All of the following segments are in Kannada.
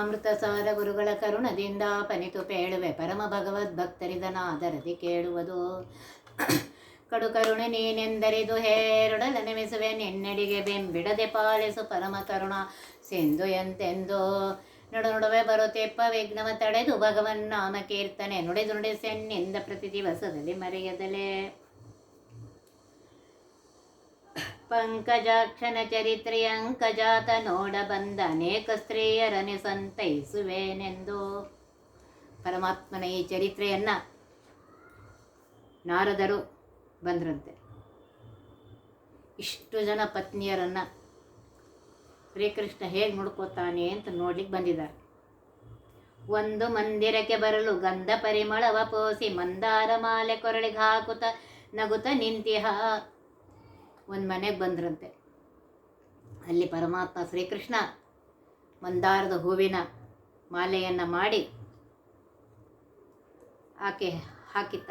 ಅಮೃತ ಸಾರ ಗುರುಗಳ ಕರುಣದಿಂದ ಪನಿತು ಪೇಳುವೆ. ಪರಮ ಭಗವದ್ ಭಕ್ತರಿದನಾದರದಿ ಕೇಳುವುದು. ಕಡು ಕರುಣೆ ನೀನೆಂದರಿದು ಹೇರುಡಲ ನೆಮಿಸುವೆ. ನಿನ್ನೆಡಿಗೆ ಬೆಂಬಿಡದೆ ಪಾಲಿಸು ಪರಮ ಕರುಣ. ಸಿಂಧು ಎಂತೆಂದು ನಡು ನಡುವೆ ಬರುತ್ತೆಪ್ಪ ವಿಘ್ನವ ತಡೆದು ಭಗವನ್ ನಾಮ ಕೀರ್ತನೆ ನುಡಿದು ನುಡಿಸೆನ್ನಿಂದ ಪ್ರತಿ ದಿವಸದಲ್ಲಿ ಮರೆಯದಲೇ. ಪಂಕಜಾಕ್ಷನ ಚರಿತ್ರೆಯಂಕಜಾತ ನೋಡ ಬಂದ ಅನೇಕ ಸ್ತ್ರೀಯರನೆ ಸಂತೈಸುವೇನೆಂದು. ಪರಮಾತ್ಮನ ಈ ಚರಿತ್ರೆಯನ್ನ ನಾರದರು ಬಂದ್ರಂತೆ. ಇಷ್ಟು ಜನ ಪತ್ನಿಯರನ್ನ ಶ್ರೀಕೃಷ್ಣ ಹೇಗೆ ನೋಡ್ಕೋತಾನೆ ಅಂತ ನೋಡ್ಲಿಕ್ಕೆ ಬಂದಿದ್ದಾರೆ. ಒಂದು ಮಂದಿರಕ್ಕೆ ಬರಲು ಗಂಧ ಪರಿಮಳವ ಪೋಸಿ ಮಂದಾರ ಮಾಲೆ ಕೊರಳಿಗೆ ಹಾಕುತ್ತ ನಗುತ್ತ ನಿಂತಿಹ. ಒಂದು ಮನೆಗೆ ಬಂದ್ರಂತೆ. ಅಲ್ಲಿ ಪರಮಾತ್ಮ ಶ್ರೀಕೃಷ್ಣ ಮಂದಾರದ ಹೂವಿನ ಮಾಲೆಯನ್ನು ಮಾಡಿ ಆಕೆ ಹಾಕಿತ್ತ.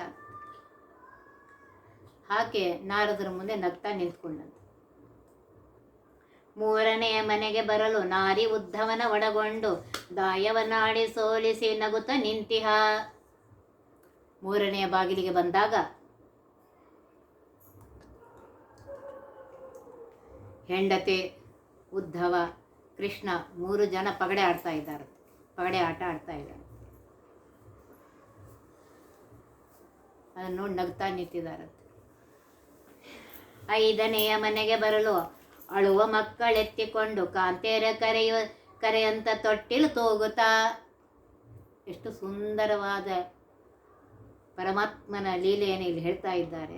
ಆಕೆ ನಾರದರ ಮುಂದೆ ನಗ್ತಾ ನಿಂತ್ಕೊಂಡಂತೆ. ಮೂರನೆಯ ಮನೆಗೆ ಬರಲು ನಾರಿ ಉದ್ದವನ ಒಡಗೊಂಡು ದಾಯವನಾಡಿ ಸೋಲಿಸಿ ನಗುತ್ತ ನಿಂತಿಹ. ಮೂರನೆಯ ಬಾಗಿಲಿಗೆ ಬಂದಾಗ ಹೆಂಡತಿ, ಉದ್ಧವ, ಕೃಷ್ಣ ಮೂರು ಜನ ಪಗಡೆ ಆಡ್ತಾ ಇದ್ದಾರೆ. ಪಗಡೆ ಆಟ ಆಡ್ತಾ ಇದ್ದಾರೆ. ಅದನ್ನು ನೋಡಿ ನಗ್ತಾ ನಿಂತಿದ್ದಾರೆ. ಐದನೆಯ ಮನೆಗೆ ಬರಲು ಅಳುವ ಮಕ್ಕಳೆತ್ತಿಕೊಂಡು ಕಾಂತೇರ ಕರೆಯುವ ಕರೆಯಂತ ತೊಟ್ಟಿಲು ತೂಗುತ್ತಾ, ಎಷ್ಟು ಸುಂದರವಾದ ಪರಮಾತ್ಮನ ಲೀಲೆಯನ್ನು ಇಲ್ಲಿ ಹೇಳ್ತಾ ಇದ್ದಾರೆ.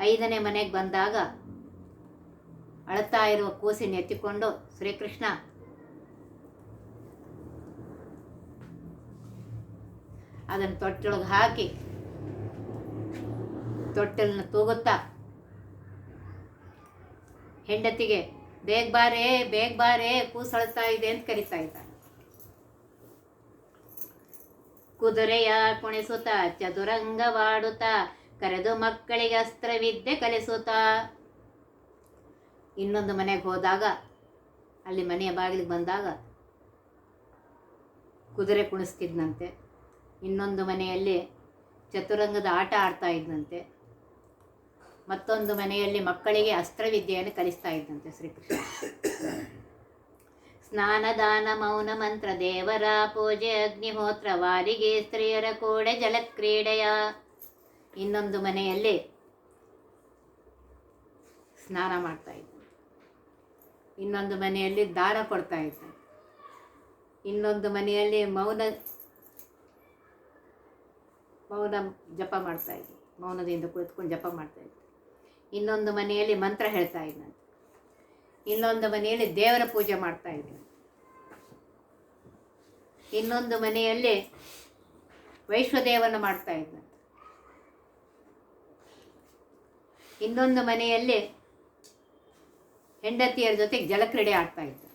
ಐದನೇ ಮನೆಗೆ ಬಂದಾಗ ಅಳ್ತಾ ಇರುವ ಕೂಸಿನ ಎತ್ತಿಕೊಂಡು ಶ್ರೀಕೃಷ್ಣ ಅದನ್ನು ತೊಟ್ಟೊಳಗೆ ಹಾಕಿ ತೊಟ್ಟಿಲನ್ನ ತೂಗುತ್ತಾ ಹೆಂಡತಿಗೆ, ಬೇಗ ಬಾರೇ ಬೇಗ ಬಾರೇ ಕೂಸಳ್ತಾ ಇದೆ ಅಂತ ಕರಿತಾ ಇದ್ದ ಕುದುರೆಯ ಕುಣಿಸುತ್ತಾ, ಚದುರಂಗವಾಡುತ್ತಾ, ಕರೆದು ಮಕ್ಕಳಿಗೆ ಅಸ್ತ್ರವಿದ್ಯೆ ಕಲಿಸುತ್ತಾ ಇನ್ನೊಂದು ಮನೆಗೆ ಹೋದಾಗ, ಅಲ್ಲಿ ಮನೆಯ ಬಾಗಿಲಿಗೆ ಬಂದಾಗ ಕುದುರೆ ಕುಣಿಸ್ತಿದ್ನಂತೆ. ಇನ್ನೊಂದು ಮನೆಯಲ್ಲಿ ಚತುರಂಗದ ಆಟ ಆಡ್ತಾ ಇದ್ದಂತೆ ಮತ್ತೊಂದು ಮನೆಯಲ್ಲಿ ಮಕ್ಕಳಿಗೆ ಅಸ್ತ್ರವಿದ್ಯೆಯನ್ನು ಕಲಿಸ್ತಾ ಇದ್ದಂತೆ ಶ್ರೀಕೃಷ್ಣ. ಸ್ನಾನ, ದಾನ, ಮೌನ, ಮಂತ್ರ, ದೇವರ ಪೂಜೆ, ಅಗ್ನಿಹೋತ್ರ, ವಾರಿಗೆ, ಸ್ತ್ರೀಯರ ಕೂಡೆ, ಜಲಕ್ರೀಡೆಯ. ಇನ್ನೊಂದು ಮನೆಯಲ್ಲಿ ಸ್ನಾನ ಮಾಡ್ತಾ ಇದ್ದ. ಇನ್ನೊಂದು ಮನೆಯಲ್ಲಿ ದಾರ ಕೊಡ್ತಾ ಇದ್ದ. ಇನ್ನೊಂದು ಮನೆಯಲ್ಲಿ ಮೌನ ಮೌನ ಜಪ ಮಾಡ್ತಾ ಇದ್ದೆ. ಮೌನದಿಂದ ಕುಳಿತುಕೊಂಡು ಜಪ ಮಾಡ್ತಾ ಇದ್ದೆ. ಇನ್ನೊಂದು ಮನೆಯಲ್ಲಿ ಮಂತ್ರ ಹೇಳ್ತಾ ಇದ್ದಂತೆ ಇನ್ನೊಂದು ಮನೆಯಲ್ಲಿ ದೇವರ ಪೂಜೆ ಮಾಡ್ತಾ ಇದ್ದ. ಇನ್ನೊಂದು ಮನೆಯಲ್ಲಿ ವೈಶ್ವದೇವನ ಮಾಡ್ತಾ ಇದ್ದ. ಇನ್ನೊಂದು ಮನೆಯಲ್ಲಿ ಹೆಂಡತಿಯರ ಜೊತೆಗೆ ಜಲಕ್ರೀಡೆ ಆಡ್ತಾ ಇತ್ತು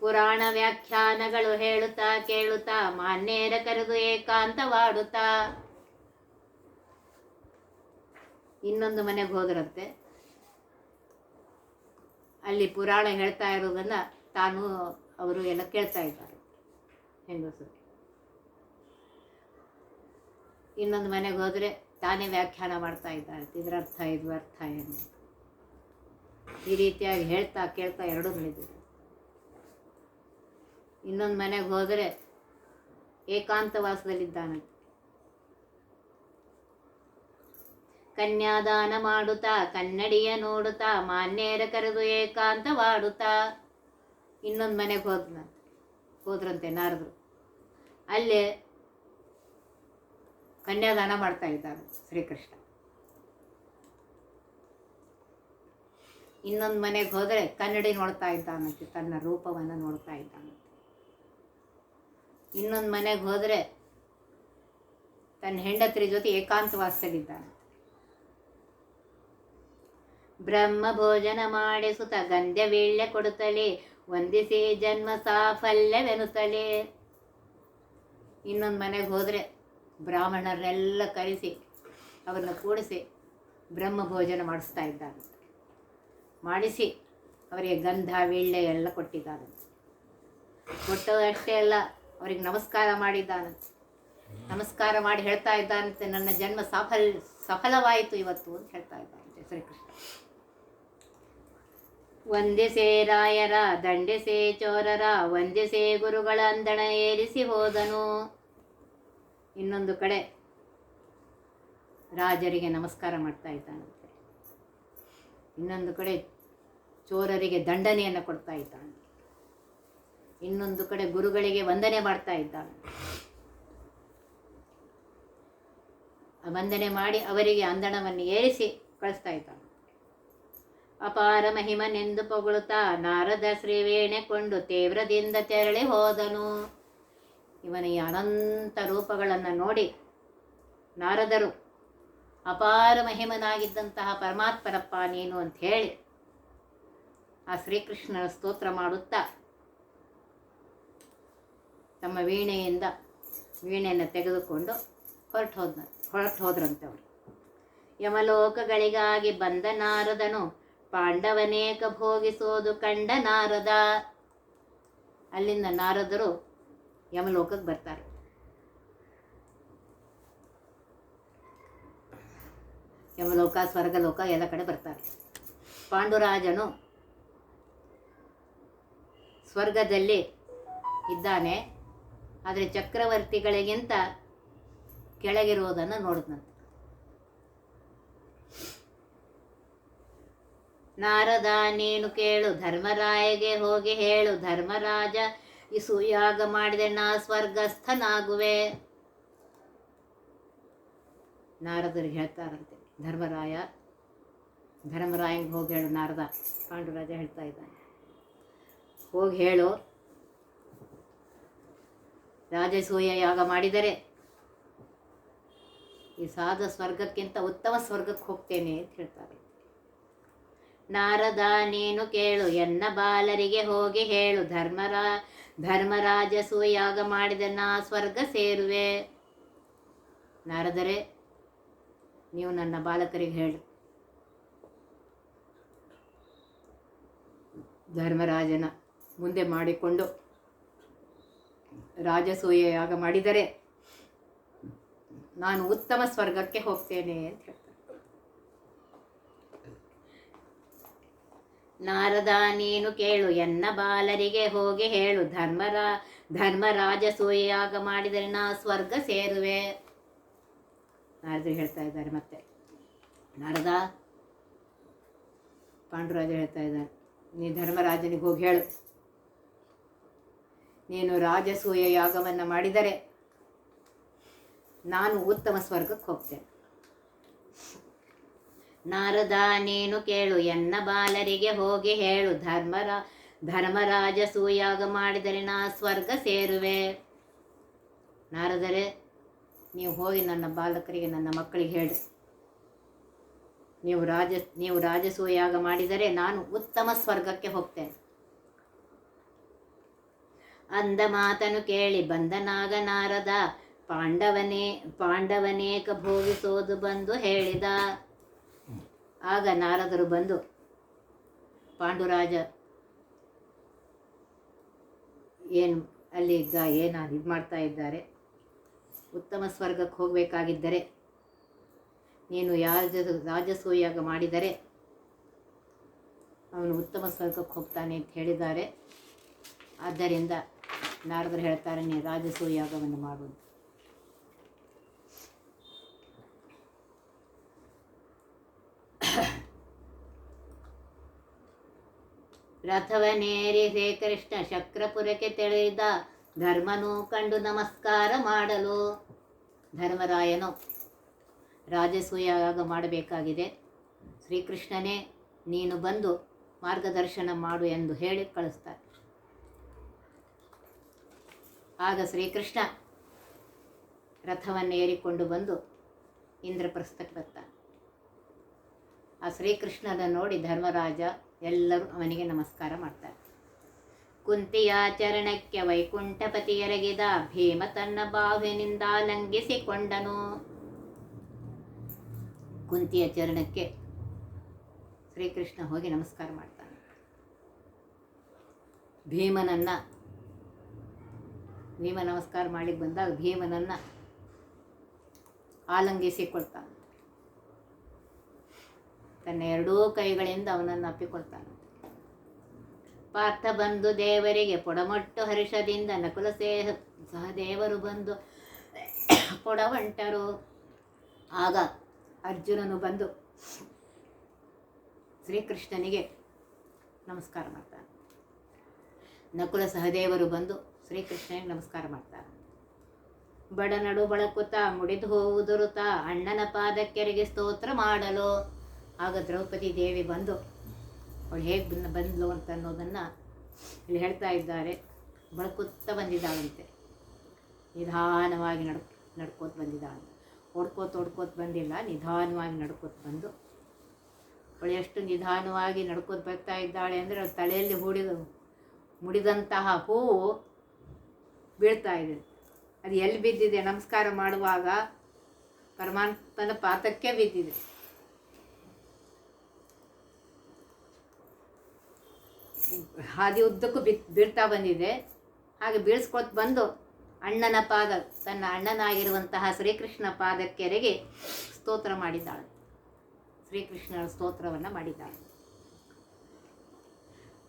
ಪುರಾಣ ವ್ಯಾಖ್ಯಾನಗಳು ಹೇಳುತ್ತಾ ಕೇಳುತ್ತಾ ಮಾನ್ಯರ ಕರೆದು ಏಕಾಂತವಾಡುತ್ತಾ. ಇನ್ನೊಂದು ಮನೆಗೆ ಹೋದ್ರಂತೆ. ಅಲ್ಲಿ ಪುರಾಣ ಹೇಳ್ತಾ ಇರೋದನ್ನ ತಾನು ಅವರು ಎಲ್ಲ ಕೇಳ್ತಾ ಇದ್ದಾರೆ. ಹೆಂಗಸರು. ಇನ್ನೊಂದು ಮನೆಗೆ ಹೋದರೆ ತಾನೇ ವ್ಯಾಖ್ಯಾನ ಮಾಡ್ತಾ ಇದ್ದಾರೆ. ಇದರ ಅರ್ಥ ಇದು ಅರ್ಥ ಏನು? ಈ ರೀತಿಯಾಗಿ ಹೇಳ್ತಾ ಕೇಳ್ತಾ ಎರಡೂ ನಡೆದಿದೆ ಇನ್ನೊಂದು ಮನೆಗೆ ಹೋದರೆ ಏಕಾಂತವಾಸದಲ್ಲಿದ್ದಾನಂತೆ. ಕನ್ಯಾದಾನ ಮಾಡುತ್ತಾ, ಕನ್ನಡಿಯ ನೋಡುತ್ತಾ, ಮಾನ್ಯರ ಕರೆದು ಏಕಾಂತವಾಡುತ್ತಾ, ಇನ್ನೊಂದು ಮನೆಗೆ ಹೋದ್ನ ಹೋದ್ರಂತೆ ನಾರದರು. ಅಲ್ಲೇ ಕನ್ಯಾದಾನ ಮಾಡ್ತಾ ಇದ್ದಾನೆ ಶ್ರೀಕೃಷ್ಣ. ಇನ್ನೊಂದು ಮನೆಗೆ ಹೋದರೆ ಕನ್ನಡಿ ನೋಡ್ತಾ ಇದ್ದಾನಂತೆ, ತನ್ನ ರೂಪವನ್ನು ನೋಡ್ತಾ ಇದ್ದಾನಂತೆ. ಇನ್ನೊಂದು ಮನೆಗೆ ಹೋದರೆ ತನ್ನ ಹೆಂಡತ್ರಿ ಜೊತೆ ಏಕಾಂತವಾಸದಲ್ಲಿದ್ದಾನೆ ಬ್ರಹ್ಮ ಭೋಜನ ಮಾಡಿಸುತ್ತ ಗಂಧ್ಯ ವೀಳ್ಯ ಕೊಡುತ್ತಲೇ, ವಂದಿಸಿ ಜನ್ಮ ಸಾಫಲ್ಯವೆನುತ್ತಲೇ ಇನ್ನೊಂದು ಮನೆಗೆ ಹೋದರೆ ಬ್ರಾಹ್ಮಣರನ್ನೆಲ್ಲ ಕರೆಸಿ ಅವರನ್ನ ಕೂಡಿಸಿ ಬ್ರಹ್ಮ ಭೋಜನ ಮಾಡಿಸ್ತಾ ಇದ್ದಾನೆ ಮಾಡಿಸಿ ಅವರಿಗೆ ಗಂಧ, ವೀಳ್ಯ ಎಲ್ಲ ಕೊಟ್ಟಿದ್ದಾನೆ. ಕೊಟ್ಟದಷ್ಟೇ ಅಲ್ಲ, ಅವರಿಗೆ ನಮಸ್ಕಾರ ಮಾಡಿದ್ದಾನಂತೆ ನಮಸ್ಕಾರ ಮಾಡಿ ಹೇಳ್ತಾ ಇದ್ದಾನಂತೆ ನನ್ನ ಜನ್ಮ ಸಫಲ್, ಸಫಲವಾಯಿತು ಇವತ್ತು ಅಂತ ಹೇಳ್ತಾ ಇದ್ದಾನಂತೆ ಶ್ರೀಕೃಷ್ಣ. ವಂದಿಸೆ ರಾಯರ ದಂಡಿಸೆ ಚೋರರ ವಂದಿಸೆ ಗುರುಗಳ ಅಂದಣ ಏರಿಸಿ ಹೋದನು. ಇನ್ನೊಂದು ಕಡೆ ರಾಜರಿಗೆ ನಮಸ್ಕಾರ ಮಾಡ್ತಾ ಇದ್ದಾನಂತೆ ಇನ್ನೊಂದು ಕಡೆ ಚೋರರಿಗೆ ದಂಡನೆಯನ್ನು ಕೊಡ್ತಾ ಇದ್ದಾನೆ. ಇನ್ನೊಂದು ಕಡೆ ಗುರುಗಳಿಗೆ ವಂದನೆ ಮಾಡ್ತಾ ಇದ್ದಾನೆ. ವಂದನೆ ಮಾಡಿ ಅವರಿಗೆ ಅಂದಣವನ್ನು ಏರಿಸಿ ಕಳಿಸ್ತಾ ಇದ್ದಾನೆ. ಅಪಾರ ಮಹಿಮನೆಂದು ಪೊಗಳುತ್ತಾ ನಾರದ ಶ್ರೀವೇಣೆ ಕೊಂಡು ತೀವ್ರದಿಂದ ತೆರಳಿ ಹೋದನು. ಇವನ ಈ ಅನಂತ ರೂಪಗಳನ್ನು ನೋಡಿ ನಾರದರು, ಅಪಾರ ಮಹಿಮನಾಗಿದ್ದಂತಹ ಪರಮಾತ್ಮರಪ್ಪ ನೀನು ಅಂತ ಹೇಳಿ ಆ ಶ್ರೀಕೃಷ್ಣನ ಸ್ತೋತ್ರ ಮಾಡುತ್ತಾ ತಮ್ಮ ವೀಣೆಯಿಂದ ವೀಣೆಯನ್ನು ತೆಗೆದುಕೊಂಡು ಹೊರಟು ಹೋದ ಹೊರಟು ಹೋದ್ರಂತೆ ಅವರು. ಯಮಲೋಕಗಳಿಗಾಗಿ ಬಂದ ನಾರದನು ಪಾಂಡವನೇಕ ಭೋಗಿಸೋದು ಕಂಡ ನಾರದ. ಅಲ್ಲಿಂದ ನಾರದರು ಯಮಲೋಕಕ್ಕೆ ಬರ್ತಾರೆ. ಯಮಲೋಕ, ಸ್ವರ್ಗಲೋಕ ಎಲ್ಲ ಕಡೆ ಬರ್ತಾರೆ. ಪಾಂಡುರಾಜನು ಸ್ವರ್ಗದಲ್ಲಿ ಇದ್ದಾನೆ, ಆದರೆ ಚಕ್ರವರ್ತಿಗಳಿಗಿಂತ ಕೆಳಗಿರುವುದನ್ನು ನೋಡಿದಂತೆ ನಾರದ ನೀನು ಕೇಳು, ಧರ್ಮರಾಯಗೆ ಹೋಗಿ ಹೇಳು, ಧರ್ಮರಾಜ ಇಸು ಯಾಗ ಮಾಡಿದೆ ನಾ ಸ್ವರ್ಗಸ್ಥನಾಗುವೆ. ನಾರದರು ಹೇಳ್ತಾರಂತೆ ಧರ್ಮರಾಯ, ಧರ್ಮರಾಯಂಗೆ ಹೋಗಿ ಹೇಳು, ನಾರದ ಪಾಂಡುರಾಜ ಹೇಳ್ತಾ ಇದ್ದಾನೆ. ಹೋಗಿ ಹೇಳು. ರಾಜಸೂಯ ಯಾಗ ಮಾಡಿದರೆ ಈ ಸಾಧ ಸ್ವರ್ಗಕ್ಕಿಂತ ಉತ್ತಮ ಸ್ವರ್ಗಕ್ಕೆ ಹೋಗ್ತೇನೆ ಅಂತ ಹೇಳ್ತಾರೆ. ನಾರದ, ನೀನು ಕೇಳು, ಎನ್ನ ಬಾಲರಿಗೆ ಹೋಗಿ ಹೇಳು, ಧರ್ಮರಾ, ಧರ್ಮರಾಜ ಸೂಯಾಗ ಮಾಡಿದ ನಾ ಸ್ವರ್ಗ ಸೇರುವೆ. ನಾರದರೆ, ನೀವು ನನ್ನ ಬಾಲಕರಿಗೆ ಹೇಳು. ಧರ್ಮರಾಜನ ಮುಂದೆ ಮಾಡಿಕೊಂಡು ರಾಜಸೂಯ ಯಾಗ ಮಾಡಿದರೆ ನಾನು ಉತ್ತಮ ಸ್ವರ್ಗಕ್ಕೆ ಹೋಗ್ತೇನೆ ಅಂತ ಹೇಳ್ತಾರೆ. ನಾರದ, ನೀನು ಕೇಳು, ಎನ್ನ ಬಾಲರಿಗೆ ಹೋಗಿ ಹೇಳು, ಧರ್ಮರ ಧರ್ಮರಾಜ ಸೂಯಾಗ ಮಾಡಿದರೆ ನಾ ಸ್ವರ್ಗ ಸೇರುವೆ. ನಾರದರು ಹೇಳ್ತಾ ಇದ್ದಾರೆ ಮತ್ತೆ. ನಾರದ, ಪಾಂಡುರಾಜ ಹೇಳ್ತಾ ಇದ್ದಾರೆ, ನೀ ಧರ್ಮರಾಜನಿಗೆ ಹೋಗಿ ಹೇಳು. ನೀನು ರಾಜಸೂಯ ಯಾಗವನ್ನು ಮಾಡಿದರೆ ನಾನು ಉತ್ತಮ ಸ್ವರ್ಗಕ್ಕೆ ಹೋಗ್ತೇನೆ. ನಾರದ, ನೀನು ಕೇಳು, ಎನ್ನ ಬಾಲರಿಗೆ ಹೋಗಿ ಹೇಳು, ಧರ್ಮರ, ಧರ್ಮರಾಜ ಸೂಯಾಗ ಮಾಡಿದರೆ ನಾ ಸ್ವರ್ಗ ಸೇರುವೆ. ನಾರದರೆ, ನೀವು ಹೋಗಿ ನನ್ನ ಬಾಲಕರಿಗೆ, ನನ್ನ ಮಕ್ಕಳಿಗೆ ಹೇಳಿ. ನೀವು ರಾಜ, ನೀವು ರಾಜಸೂಯಾಗ ಮಾಡಿದರೆ ನಾನು ಉತ್ತಮ ಸ್ವರ್ಗಕ್ಕೆ ಹೋಗ್ತೇನೆ. ಅಂದ ಮಾತನು ಕೇಳಿ, ಬಂದ ನಾಗ ನಾರದ ಪಾಂಡವನೇ ಪಾಂಡವನೇಕ ಭೋಗಿಸೋದು ಬಂದು ಹೇಳಿದ. ಆಗ ನಾರದರು ಬಂದು, ಪಾಂಡುರಾಜ, ಏನು ಅಲ್ಲಿ ಈಗ ಏನು ಇದು ಮಾಡ್ತಾ ಇದ್ದಾರೆ? ಉತ್ತಮ ಸ್ವರ್ಗಕ್ಕೆ ಹೋಗಬೇಕಾಗಿದ್ದರೆ, ನೀನು ಯಾರ ರಾಜಸೂಯಾಗ ಮಾಡಿದರೆ ಅವನು ಉತ್ತಮ ಸ್ವರ್ಗಕ್ಕೆ ಹೋಗ್ತಾನೆ ಅಂತ ಹೇಳಿದ್ದಾರೆ. ಆದ್ದರಿಂದ ನಾರದರು ಹೇಳ್ತಾರೆ ನೀನು ರಾಜಸೂಯಾಗವನ್ನು ಮಾಡುವುದು ರಥವನೇರಿ ಶ್ರೀಕೃಷ್ಣ ಶಕ್ರಪುರಕ್ಕೆ ತೆಳೆದ ಧರ್ಮನು ಕಂಡು ನಮಸ್ಕಾರ ಮಾಡಲು. ಧರ್ಮರಾಯನು ರಾಜಸೂಯಾಗ ಮಾಡಬೇಕಾಗಿದೆ. ಶ್ರೀಕೃಷ್ಣನೇ, ನೀನು ಬಂದು ಮಾರ್ಗದರ್ಶನ ಮಾಡು ಎಂದು ಹೇಳಿ ಕಳಿಸ್ತಾರೆ ಆಗ ಶ್ರೀಕೃಷ್ಣ ರಥವನ್ನು ಏರಿಕೊಂಡು ಬಂದು ಇಂದ್ರಪ್ರಸ್ಥಕ್ಕೆ ಬರ್ತಾನೆ ಆ ಶ್ರೀಕೃಷ್ಣನ ನೋಡಿ ಧರ್ಮರಾಜ ಎಲ್ಲರೂ ಅವನಿಗೆ ನಮಸ್ಕಾರ ಮಾಡ್ತಾರೆ. ಕುಂತಿಯ ಚರಣಕ್ಕೆ ವೈಕುಂಠಪತಿ ಎರಗಿದ ಭೀಮ ತನ್ನ ಬಾಹುವಿನಿಂದ ಲಂಘಿಸಿಕೊಂಡನು. ಕುಂತಿಯ ಚರಣಕ್ಕೆ ಶ್ರೀಕೃಷ್ಣ ಹೋಗಿ ನಮಸ್ಕಾರ ಮಾಡ್ತಾನೆ. ಭೀಮನನ್ನು ಭೀಮ ನಮಸ್ಕಾರ ಮಾಡಿ ಬಂದಾಗ ಭೀಮನನ್ನು ಆಲಂಗಿಸಿಕೊಳ್ತಾನೆ ತನ್ನ ಎರಡೂ ಕೈಗಳಿಂದ ಅವನನ್ನು ಅಪ್ಪಿಕೊಳ್ತಾನೆ ಪಾರ್ಥ ಬಂದು ದೇವರಿಗೆ ಪೊಡಮಟ್ಟು ಹರ್ಷದಿಂದ ನಕುಲ ಸೇಹ ಸಹದೇವರು ಬಂದು ಪೊಡವಂಟರು. ಆಗ ಅರ್ಜುನನು ಬಂದು ಶ್ರೀಕೃಷ್ಣನಿಗೆ ನಮಸ್ಕಾರ ಮಾಡ್ತಾನೆ ನಕುಲ ಸಹದೇವರು ಬಂದು ಶ್ರೀಕೃಷ್ಣನಿಗೆ ನಮಸ್ಕಾರ ಮಾಡ್ತಾರೆ. ಬಡನಡು ಬಳಕುತ ಮುಡಿದು ಹೋವುದುರುತ ಅಣ್ಣನ ಪಾದಕ್ಕೆರಿಗೆ ಸ್ತೋತ್ರ ಮಾಡಲು. ಆಗ ದ್ರೌಪದಿ ದೇವಿ ಬಂದು, ಅವಳು ಹೇಗೆ ಬಂದ, ಬಂದ್ಲು ಅಂತ ಅನ್ನೋದನ್ನು ಇಲ್ಲಿ ಹೇಳ್ತಾ ಇದ್ದಾರೆ. ಬಳಕುತ್ತ ಬಂದಿದ್ದಾಳಂತೆ. ನಿಧಾನವಾಗಿ ನಡ್ ನಡ್ಕೋತ ಬಂದಿದ್ದಾಳೆ. ಓಡ್ಕೋತ ಓಡ್ಕೋತ ಬಂದಿಲ್ಲ, ನಿಧಾನವಾಗಿ ನಡ್ಕೋತ ಬಂದು. ಅವಳು ಎಷ್ಟು ನಿಧಾನವಾಗಿ ನಡ್ಕೋತ ಬರ್ತಾ ಇದ್ದಾಳೆ ಅಂದರೆ ಅವಳು ತಲೆಯಲ್ಲಿ ಹೂಡಿದ ಮುಡಿದಂತಹ ಹೂವು ಬೀಳ್ತಾ ಇದೆ. ಅದು ಎಲ್ಲಿ ಬಿದ್ದಿದೆ? ನಮಸ್ಕಾರ ಮಾಡುವಾಗ ಪರಮಾತ್ಮನ ಪಾತಕ್ಕೆ ಬಿದ್ದಿದೆ. ಹಾದಿ ಉದ್ದಕ್ಕೂ ಬಿ, ಬೀಳ್ತಾ ಬಂದಿದೆ. ಹಾಗೆ ಬೀಳ್ಸ್ಕೊತ್ ಬಂದು ಅಣ್ಣನ ಪಾದ, ತನ್ನ ಅಣ್ಣನಾಗಿರುವಂತಹ ಶ್ರೀಕೃಷ್ಣ ಪಾದಕ್ಕೆರೆಗೆ ಸ್ತೋತ್ರ ಮಾಡಿದ್ದಾಳೆ. ಶ್ರೀಕೃಷ್ಣರ ಸ್ತೋತ್ರವನ್ನು ಮಾಡಿದ್ದಾಳೆ.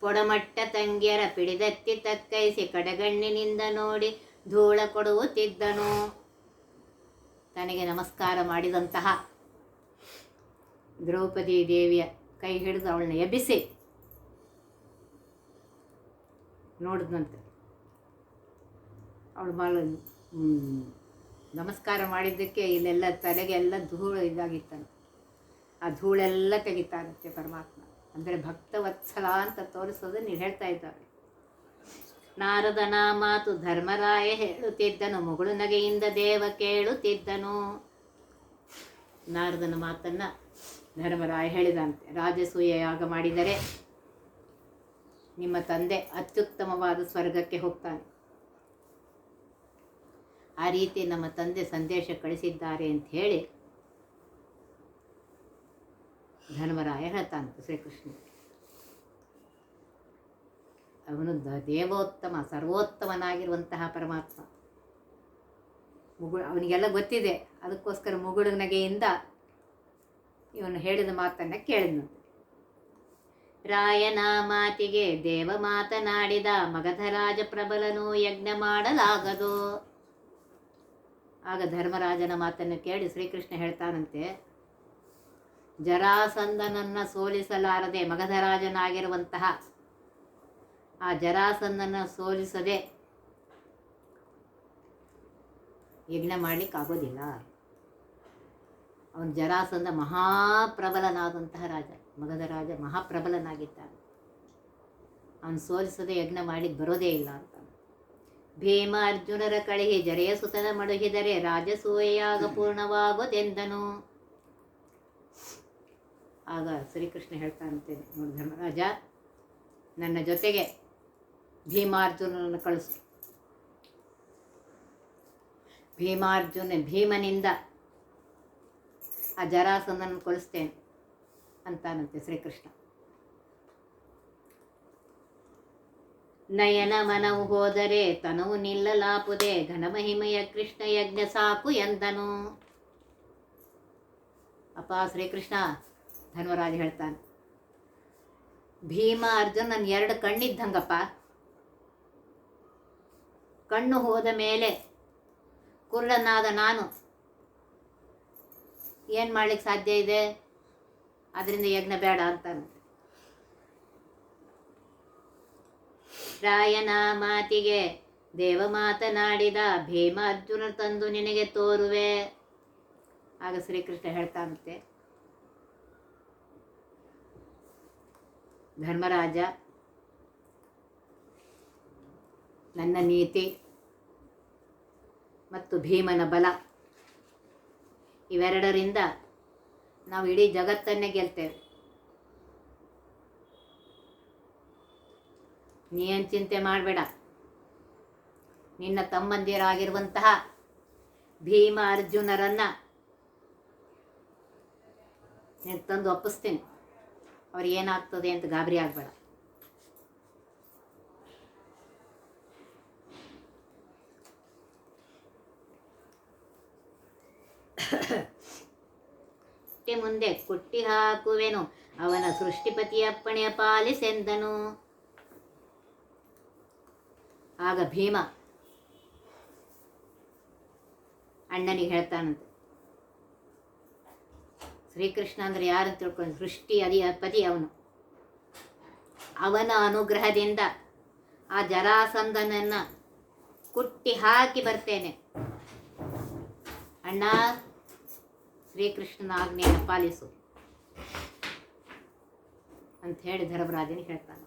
ಪೊಡಮಟ್ಟ ತಂಗಿಯರ ಪಿಡಿದತ್ತಿ ತಕ್ಕೈಸಿ ಕಡಗಣ್ಣಿನಿಂದ ನೋಡಿ ಧೂಳ ಕೊಡುವುತ್ತಿದ್ದನು. ತನಗೆ ನಮಸ್ಕಾರ ಮಾಡಿದಂತಹ ದ್ರೌಪದಿ ದೇವಿಯ ಕೈ ಹಿಡಿದು ಅವಳನ್ನ ಎಬ್ಬಿಸಿ ನೋಡಿದ್ನಂತೆ. ಅವಳು ಮಾಲ ನಮಸ್ಕಾರ ಮಾಡಿದ್ದಕ್ಕೆ ಇಲ್ಲೆಲ್ಲ ತಲೆಗೆ ಎಲ್ಲ ಧೂಳು ಇದಾಗಿತ್ತಾನೆ ಆ ಧೂಳೆಲ್ಲ ತೆಗಿತಾರಂತೆ ಪರಮಾತ್ಮ. ಅಂದರೆ ಭಕ್ತವತ್ಸಲ ಅಂತ ತೋರಿಸೋದನ್ನು ನೀವು ಹೇಳ್ತಾ ಇದ್ದಾರೆ. ನಾರದನ ಮಾತು ಧರ್ಮರಾಯ ಹೇಳುತ್ತಿದ್ದನು, ಮುಗುಳು ನಗೆಯಿಂದ ದೇವ ಕೇಳುತ್ತಿದ್ದನು. ನಾರದನ ಮಾತನ್ನು ಧರ್ಮರಾಯ ಹೇಳಿದಂತೆ, ರಾಜಸೂಯ ಯಾಗ ಮಾಡಿದರೆ ನಿಮ್ಮ ತಂದೆ ಅತ್ಯುತ್ತಮವಾದ ಸ್ವರ್ಗಕ್ಕೆ ಹೋಗ್ತಾನೆ. ಆ ರೀತಿ ನಮ್ಮ ತಂದೆ ಸಂದೇಶ ಕಳಿಸಿದ್ದಾರೆ ಅಂತ ಹೇಳಿ ಧರ್ಮರಾಯ ಹೇಳ್ತಾನಂತೆ ಶ್ರೀಕೃಷ್ಣ. ಅವನು ದೇವೋತ್ತಮ, ಸರ್ವೋತ್ತಮನಾಗಿರುವಂತಹ ಪರಮಾತ್ಮ. ಮುಗುಳು ಅವನಿಗೆಲ್ಲ ಗೊತ್ತಿದೆ, ಅದಕ್ಕೋಸ್ಕರ ಮುಗುಳು ನಗೆಯಿಂದ ಇವನು ಹೇಳಿದ ಮಾತನ್ನು ಕೇಳಿದ್ನು. ರಾಯನ ಮಾತಿಗೆ ದೇವ ಮಾತನಾಡಿದ ಮಗಧರಾಜ ಪ್ರಬಲನು ಯಜ್ಞ ಮಾಡಲಾಗದು. ಆಗ ಧರ್ಮರಾಜನ ಮಾತನ್ನು ಕೇಳಿ ಶ್ರೀಕೃಷ್ಣ ಹೇಳ್ತಾನಂತೆ ಜರಾಸಂದನನ್ನು ಸೋಲಿಸಲಾರದೆ ಮಗಧರಾಜನಾಗಿರುವಂತಹ ಆ ಜರಾಸಂದನ ಸೋಲಿಸದೆ ಯಜ್ಞ ಮಾಡಲಿಕ್ಕಾಗೋದಿಲ್ಲ ಅವನು ಜರಾಸಂದ ಮಹಾಪ್ರಬಲನಾದಂತಹ ರಾಜ ಮಗಧ ರಾಜ ಮಹಾಪ್ರಬಲನಾಗಿದ್ದಾನೆ. ಅವನು ಸೋಲಿಸದೆ ಯಜ್ಞ ಮಾಡಲಿಕ್ಕೆ ಬರೋದೇ ಇಲ್ಲ ಅಂತ. ಭೀಮ ಅರ್ಜುನರ ಕಳಿಹಿ ಜರೆಯ ಸುತನ ಮಡುಗಿದರೆ ರಾಜಸೂಯಾಗ ಪೂರ್ಣವಾಗೋದೆಂದನು? ಆಗ ಶ್ರೀಕೃಷ್ಣ ಹೇಳ್ತಾನಂತೆ ನೋಡಿ ಧರ್ಮರಾಜ, ನನ್ನ ಜೊತೆಗೆ ಭೀಮಾರ್ಜುನನ್ನು ಕಳಿಸು. ಭೀಮಾರ್ಜುನ ಭೀಮನಿಂದ ಆ ಜರಾಸನನ್ನು ಕಳಿಸ್ತೇನೆ ಅಂತಾನಂತೆ ಶ್ರೀಕೃಷ್ಣ. ನಯನ ಮನವು ಹೋದರೆ ತನವು ನಿಲ್ಲಲಾಪುದೆ ಘನಮಹಿಮೆಯ ಕೃಷ್ಣ ಯಜ್ಞ ಸಾಕು ಎಂದನು. ಅಪ್ಪ ಶ್ರೀಕೃಷ್ಣ ಧರ್ಮರಾಜ ಹೇಳ್ತಾನೆ. ಭೀಮ ಅರ್ಜುನ್ ನನ್ನ ಎರಡು ಕಣ್ಣಿದ್ದಂಗಪ್ಪ. ಕಣ್ಣು ಹೋದ ಮೇಲೆ ಕುರುಡನಾದ ನಾನು ಏನು ಮಾಡ್ಲಿಕ್ಕೆ ಸಾಧ್ಯ ಇದೆ? ಅದರಿಂದ ಯಜ್ಞ ಬೇಡ ಅಂತಾನೆ. ರಾಯನ ಮಾತಿಗೆ ದೇವ ಮಾತನಾಡಿದ ಭೀಮ ಅರ್ಜುನ ತಂದು ನಿನಗೆ ತೋರುವೆ. ಆಗ ಶ್ರೀಕೃಷ್ಣ ಹೇಳ್ತಾನಂತೆ. ಧರ್ಮರಾಜ, ನನ್ನ ನೀತಿ ಮತ್ತು ಭೀಮನ ಬಲ, ಇವೆರಡರಿಂದ ನಾವು ಇಡೀ ಜಗತ್ತನ್ನೇ ಗೆಲ್ತೇವೆ. ನೀನು ಚಿಂತೆ ಮಾಡಬೇಡ. ನಿನ್ನ ತಮ್ಮಂದಿರಾಗಿರುವಂತಹ ಭೀಮ ಅರ್ಜುನರನ್ನು ನೀನು ತಂದು ಒಪ್ಪಿಸ್ತೀನಿ. ಅವ್ರಿಗೆ ಏನಾಗ್ತದೆ ಅಂತ ಗಾಬರಿ ಆಗಬೇಡ. ಮುಂದೆ ಕುಟ್ಟಿ ಹಾಕುವೆನು. ಅವನ ಸೃಷ್ಟಿಪತಿಯಪ್ಪಣೆಯ ಪಾಲಿಸೆಂದನು ಆಗ ಭೀಮ ಅಣ್ಣನಿಗೆ ಹೇಳ್ತಾನಂತೆ. ಶ್ರೀಕೃಷ್ಣ ಅಂದ್ರೆ ಯಾರಂತ ತಿಳ್ಕೊಂಡು ಸೃಷ್ಟಿ ಅದಿ ಪತಿ ಅವನು. ಅವನ ಅನುಗ್ರಹದಿಂದ ಆ ಜರಾಸಂದನನ್ನ ಕುಟ್ಟಿ ಹಾಕಿ ಬರ್ತೇನೆ. ಅಣ್ಣ, ಶ್ರೀಕೃಷ್ಣನ ಆಜ್ಞೆಯನ್ನು ಪಾಲಿಸು ಅಂತ ಹೇಳಿ ಧರ್ಮರಾಜನ ಹೇಳ್ತಾನೆ.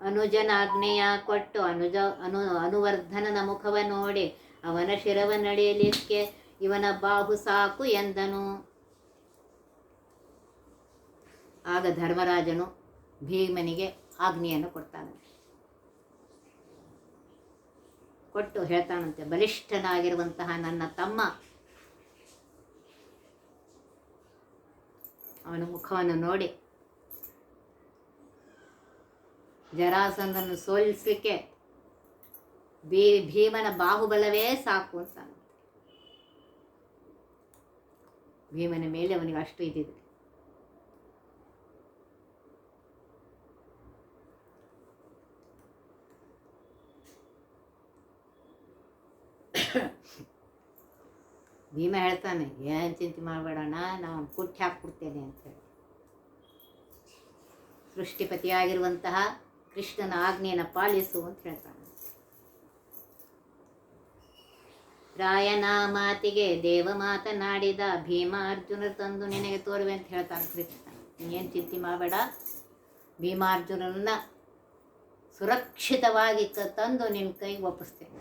ಅನುಜನ ಆಜ್ಞೆಯ ಕೊಟ್ಟು ಅನುಜ ಅನು ಅನುವರ್ಧನನ ಮುಖವ ನೋಡಿ ಅವನ ಶಿರವ ನಡೆಯಲಿಕ್ಕೆ ಇವನ ಬಾಹು ಸಾಕು ಎಂದನು. ಆಗ ಧರ್ಮರಾಜನು ಭೀಮನಿಗೆ ಆಜ್ಞೆಯನ್ನು ಕೊಡ್ತಾನೆ. ಕೊಟ್ಟು ಹೇಳ್ತಾನಂತೆ, ಬಲಿಷ್ಠನಾಗಿರುವಂತಹ ನನ್ನ ತಮ್ಮ, ಅವನ ಮುಖವನ್ನು ನೋಡಿ ಜರಾಸಂದನ್ನು ಸೋಲಿಸಲಿಕ್ಕೆ ಭೀಮನ ಬಾಹುಬಲವೇ ಸಾಕು ಅಂತ ಭೀಮನ ಮೇಲೆ ಅವನಿಗೆ ಅಷ್ಟು ಇದಿದೆ. ಭೀಮ ಹೇಳ್ತಾನೆ, ಏನು ಚಿಂತೆ ಮಾಡಬೇಡಣ್ಣ, ನಾನು ಕುಟ್ಟಿ ಹಾಕ್ಬಿಡ್ತೇನೆ ಅಂತೇಳಿ ಸೃಷ್ಟಿಪತಿಯಾಗಿರುವಂತಹ ಕೃಷ್ಣನ ಆಜ್ಞೆಯನ್ನು ಪಾಲಿಸು ಅಂತ ಹೇಳ್ತಾನೆ. ರಾಯನ ಮಾತಿಗೆ ದೇವ ಮಾತನಾಡಿದ ಭೀಮ ಅರ್ಜುನ ತಂದು ನಿನಗೆ ತೋರುವೆ ಅಂತ ಹೇಳ್ತಾನೆ ಕೃಷ್ಣ. ಏನು ಚಿಂತೆ ಮಾಡಬೇಡ. ಭೀಮಾರ್ಜುನನ್ನ ಸುರಕ್ಷಿತವಾಗಿ ತಂದು ನಿನ್ನ ಕೈಗೆ ಒಪ್ಪಿಸ್ತೇನೆ.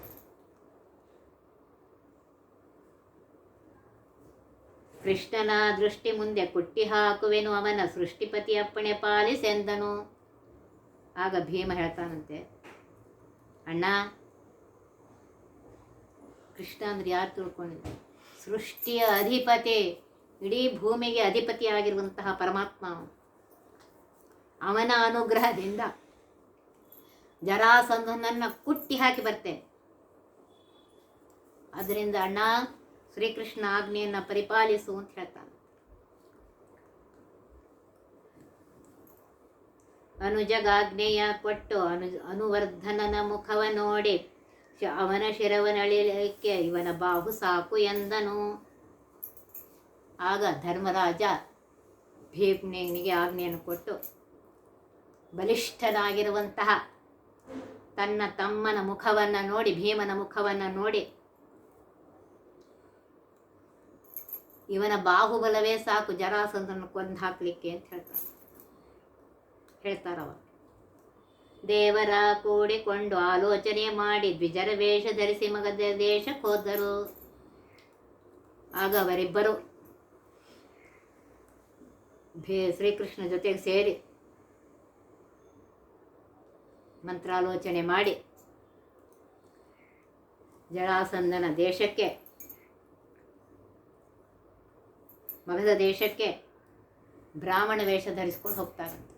ಕೃಷ್ಣನ ದೃಷ್ಟಿ ಮುಂದೆ ಕುಟ್ಟಿ ಹಾಕುವೆನು ಅವನ ಸೃಷ್ಟಿಪತಿ ಅಪ್ಪಣೆ ಪಾಲಿಸೆಂದನು. ಆಗ ಭೀಮ ಹೇಳ್ತಾನಂತೆ, ಅಣ್ಣ ಕೃಷ್ಣ ಅಂದ್ರೆ ಯಾರು ತಿಳ್ಕೊಂಡಿದ್ದೆ ಸೃಷ್ಟಿಯ ಅಧಿಪತಿ, ಇಡೀ ಭೂಮಿಗೆ ಅಧಿಪತಿಯಾಗಿರುವಂತಹ ಪರಮಾತ್ಮ ಅವನ. ಅನುಗ್ರಹದಿಂದ ಜರಾಸಂಧನನ್ನ ಕುಟ್ಟಿ ಹಾಕಿ ಬರ್ತೇನೆ. ಅದರಿಂದ ಅಣ್ಣ, ಶ್ರೀಕೃಷ್ಣ ಆಜ್ಞೆಯನ್ನು ಪರಿಪಾಲಿಸು ಅಂತ ಹೇಳ್ತಾನೆ. ಅನುಜಗಾಜ್ಞೆಯ ಕೊಟ್ಟು ಅನು ಅನುವರ್ಧನನ ಮುಖವ ನೋಡಿ ಅವನ ಶಿರವನಳಿಲಿಕ್ಕೆ ಇವನ ಬಾಹು ಸಾಕು ಎಂದನು. ಆಗ ಧರ್ಮರಾಜ ಭೀಮ್ನಿಗೆ ಆಜ್ಞೆಯನ್ನು ಕೊಟ್ಟು, ಬಲಿಷ್ಠನಾಗಿರುವಂತಹ ತನ್ನ ತಮ್ಮನ ಮುಖವನ್ನು ನೋಡಿ, ಭೀಮನ ಮುಖವನ್ನು ನೋಡಿ, ಇವನ ಬಾಹುಬಲವೇ ಸಾಕು ಜರಾಸಂಧನ ಕೊಂದು ಹಾಕಲಿಕ್ಕೆ ಅಂತ ಹೇಳ್ತಾರೆ. ಹೇಳ್ತಾರವ. ದೇವರ ಕೂಡಿಕೊಂಡು ಆಲೋಚನೆ ಮಾಡಿ ದ್ವಿಜರ ವೇಷ ಧರಿಸಿ ಮಗದ ದೇಶಕ್ಕೆ ಹೋದರು. ಆಗ ಅವರಿಬ್ಬರು ಭೇ ಶ್ರೀಕೃಷ್ಣ ಜೊತೆಗೆ ಸೇರಿ ಮಂತ್ರಾಲೋಚನೆ ಮಾಡಿ ಜಲಾಸಂದನ ದೇಶಕ್ಕೆ, ಮಗದ ದೇಶಕ್ಕೆ ಬ್ರಾಹ್ಮಣ ವೇಷ ಧರಿಸ್ಕೊಂಡು ಹೋಗ್ತಾರಂತೆ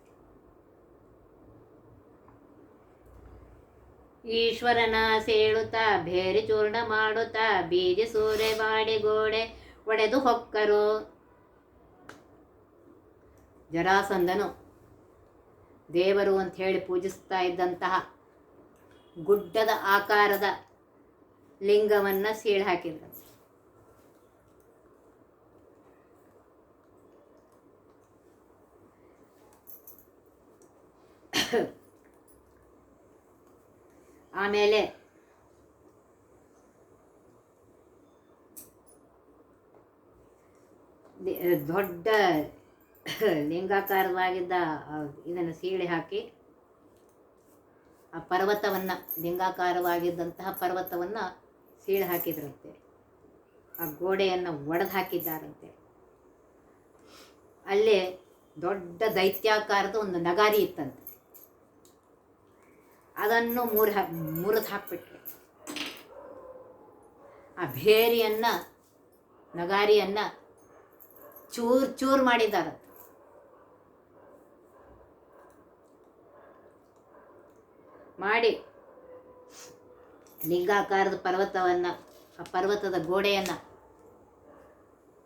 ಈಶ್ವರನ ಸೇಳುತ್ತಾ ಬೇರೆ ಚೂರ್ಣ ಮಾಡುತ್ತಾ, ಬೀದಿ ಸೂರೆ ಮಾಡಿ ಗೋಡೆ ಒಡೆದು ಹೊಕ್ಕರು. ಜರಾಸಂದನು, ದೇವರು ಅಂತ ಹೇಳಿ ಪೂಜಿಸ್ತಾ ಇದ್ದಂತಹ ಗುಡ್ಡದ ಆಕಾರದ ಲಿಂಗವನ್ನು ಸೀಳು ಹಾಕಿದ್ರು. ಆಮೇಲೆ ದೊಡ್ಡ ಲಿಂಗಾಕಾರವಾಗಿದ್ದ ಇದನ್ನು ಸೀಳೆ ಹಾಕಿ ಆ ಪರ್ವತವನ್ನು, ಲಿಂಗಾಕಾರವಾಗಿದ್ದಂತಹ ಪರ್ವತವನ್ನು ಸೀಳು ಹಾಕಿದ್ರಂತೆ. ಆ ಗೋಡೆಯನ್ನು ಒಡೆದು ಹಾಕಿದ್ದಾರಂತೆ. ಅಲ್ಲೇ ದೊಡ್ಡ ದೈತ್ಯಾಕಾರದ ಒಂದು ನಗಾರಿ ಇತ್ತಂತೆ. ಅದನ್ನು ಮೂರು ಹಾ ಮುರಿದು ಹಾಕ್ಬಿಟ್ರು. ಆ ಭೇರಿಯನ್ನು, ನಗಾರಿಯನ್ನು ಚೂರು ಚೂರು ಮಾಡಿದ್ದಾರೆ. ಮಾಡಿ ಲಿಂಗಾಕಾರದ ಪರ್ವತವನ್ನು, ಆ ಪರ್ವತದ ಗೋಡೆಯನ್ನು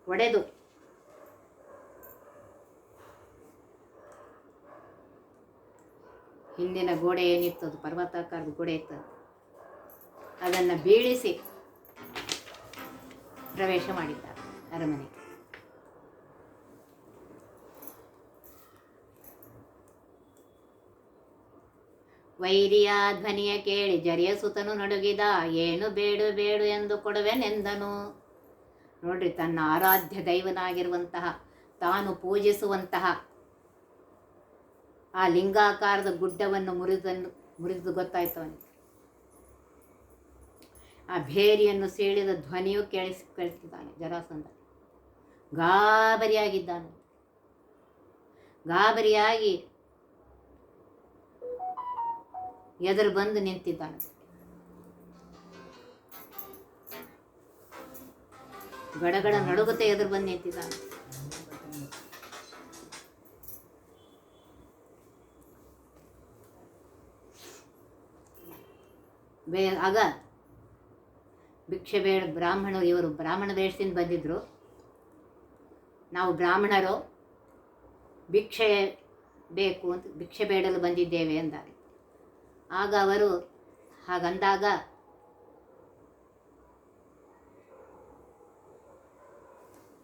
ಒಡೆದು ಹಿಂದಿನ ಗೋಡೆ ಏನಿತ್ತು ಅದು ಪರ್ವತಾಕಾರದ ಗೋಡೆ ಇರ್ತದೆ ಅದನ್ನು ಬೀಳಿಸಿ ಪ್ರವೇಶ ಮಾಡಿದ್ದಾರೆ ಅರಮನೆಗೆ. ವೈರಿಯ ಧ್ವನಿಯ ಕೇಳಿ ಜರಿಯ ಸುತನು ನಡುಗಿದ, ಏನು ಬೇಡು ಬೇಡು ಎಂದು ಕೊಡುವೆನೆಂದನು ನೋಡ್ರಿ ತನ್ನ ಆರಾಧ್ಯ ದೈವನಾಗಿರುವಂತಹ, ತಾನು ಪೂಜಿಸುವಂತಹ ಆ ಲಿಂಗಾಕಾರದ ಗುಡ್ಡವನ್ನು ಮುರಿದನ್ನು, ಮುರಿದು ಗೊತ್ತಾಯ್ತು ಅವನಿಗೆ ಆ ಭೇರಿಯನ್ನು ಸೇಳಿದ ಧ್ವನಿಯು ಕೇಳಿಸಿ ಕೇಳಿಸಿದ್ದಾನೆ ಜರಾಸಂಧ ಗಾಬರಿಯಾಗಿದ್ದಾನೆ. ಗಾಬರಿಯಾಗಿ ಎದುರು ಬಂದು ನಿಂತಿದ್ದಾನೆ. ಗಡಗಡ ನಡುಗುತ್ತೆ ಎದುರು ಬಂದು ನಿಂತಿದ್ದಾನೆ. ಬೇ ಆಗ ಭಿಕ್ಷೆ ಬೇಡ ಬ್ರಾಹ್ಮಣರು, ಇವರು ಬ್ರಾಹ್ಮಣ ವೇಷದಿಂದ ಬಂದಿದ್ದರು ನಾವು ಬ್ರಾಹ್ಮಣರು, ಭಿಕ್ಷೆ ಬೇಕು ಅಂತ ಭಿಕ್ಷೆ ಬೇಡಲು ಬಂದಿದ್ದೇವೆ ಎಂದಾರೆ ಆಗ ಅವರು ಹಾಗಂದಾಗ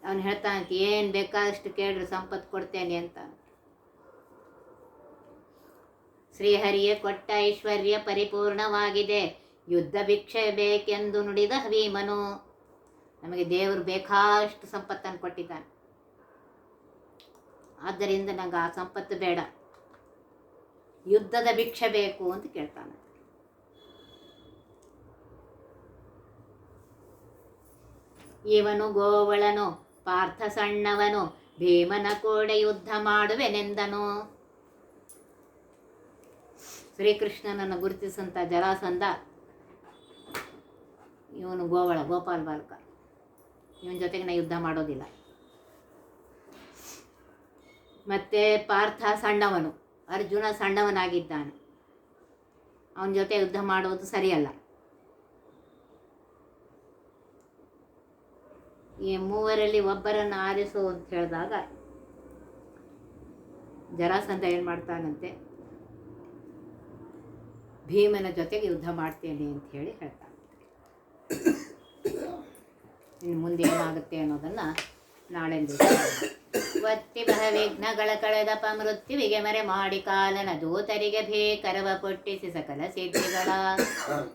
ಅವನು ಹೇಳ್ತಾನೆ, ಏನು ಬೇಕಾದಷ್ಟು ಕೇಳಿದ್ರೆ ಸಂಪತ್ತು ಕೊಡ್ತೇನೆ ಅಂತ. ಶ್ರೀಹರಿಯ ಕೊಟ್ಟ ಐಶ್ವರ್ಯ ಪರಿಪೂರ್ಣವಾಗಿದೆ. ಯುದ್ಧ ಭಿಕ್ಷೆ ಬೇಕೆಂದು ನುಡಿದ ಭೀಮನು. ನಮಗೆ ದೇವರು ಬೇಕಾಷ್ಟು ಸಂಪತ್ತನ್ನು ಕೊಟ್ಟಿದ್ದಾನೆ. ಆದ್ದರಿಂದ ನಂಗೆ ಆ ಸಂಪತ್ತು ಬೇಡ. ಯುದ್ಧದ ಭಿಕ್ಷೆ ಬೇಕು ಅಂತ ಕೇಳ್ತಾನೆ. ಇವನು ಗೋವಳನು, ಪಾರ್ಥ ಸಣ್ಣವನು, ಭೀಮನ ಕೋಡೆ ಯುದ್ಧ ಮಾಡುವೆನೆಂದನು. ಶ್ರೀಕೃಷ್ಣನನ್ನು ಗುರುತಿಸಂತ ಜರಾಸಂಧ ಇವನು ಗೋವಳ, ಗೋಪಾಲ್ ಬಾಲಕ. ಇವನ ಜೊತೆಗೆ ನಾ ಯುದ್ಧ ಮಾಡೋದಿಲ್ಲ. ಮತ್ತು ಪಾರ್ಥ ಸಣ್ಣವನು, ಅರ್ಜುನ ಸಣ್ಣವನಾಗಿದ್ದಾನೆ. ಅವನ ಜೊತೆ ಯುದ್ಧ ಮಾಡೋದು ಸರಿಯಲ್ಲ. ಈ ಮೂವರಲ್ಲಿ ಒಬ್ಬರನ್ನು ಆರಿಸು ಅಂತ ಹೇಳಿದಾಗ ಜರಾಸಂತ ಏನು ಮಾಡ್ತಾನಂತೆ? ಭೀಮನ ಜೊತೆಗೆ ಯುದ್ಧ ಮಾಡ್ತೇನೆ ಅಂತ ಹೇಳಿ ಹೇಳ್ತಾನೆ. ಇನ್ನು ಮುಂದೆ ಏನಾಗುತ್ತೆ ಅನ್ನೋದನ್ನು ನಾಳೆ ಒತ್ತಿ ಬಹ ವಿಘ್ನಗಳ ಕಳೆದಪ ಮೃತ್ಯುವಿಗೆ ಮರೆ ಮಾಡಿ ಕಾಲನ ದೂತರಿಗೆ ಭೀಕರವ ಪೊಟ್ಟಿಸಿ ಸಕಲ ಸಿದ್ಧಿಗಳ.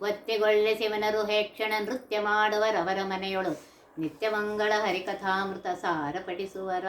ಒತ್ತಿಗೊಳ್ಳಿ ಶಿವನರು ಹೇಕ್ಷಣ ನೃತ್ಯ ಮಾಡುವರವರ ಮನೆಯೊಳು ನಿತ್ಯ ಮಂಗಳ ಹರಿಕಥಾಮೃತ ಸಾರ ಪಠಿಸುವರ